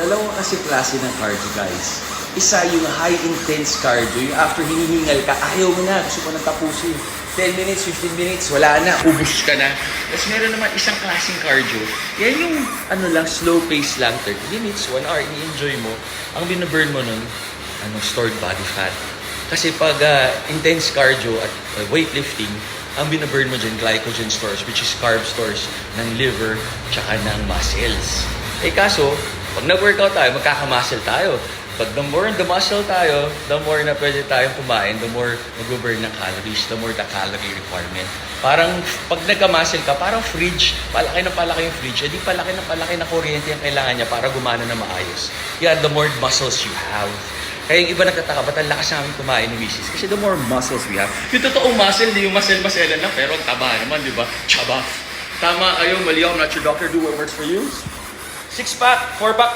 Dalawang kasi klase ng cardio, guys. Isa yung high intense cardio, yung after hinihingal ka, ayaw mo na, gusto ko na tapusin. 10 minutes, 15 minutes, wala na, ubus ka na. Tapos meron naman isang klaseng cardio. Yan yung ano lang, slow pace lang, 30 minutes, 1 hour, i-enjoy mo. Ang binaburn mo nun, ano, stored body fat. Kasi pag ah, intense cardio at uh, weightlifting, ang binaburn mo dyan, glycogen stores, which is carb stores ng liver tsaka ng muscles. Eh kaso, pag nag-workout tayo, magkakamuscle tayo. Pag the more the muscle tayo, the more na pwede tayong kumain, the more mag-burn ng calories, the more the calorie requirement. Parang pag nagka-muscle ka, parang fridge, palaki na palaki yung fridge, edi palaki na palaki na kuryente ang kailangan niya para gumana na maayos. Yeah, the more muscles you have. Kaya yung iba nagtataka, ba't ang lakas namin kumain ni Mrs. Kasi the more muscles we have. Yung totoong muscle, hindi yung muscle-muscle lang, pero ang taba naman, di ba? Chaba. Tama, ayaw, mali ako. I'm not your doctor. Do what works for you. Six pack, four pack,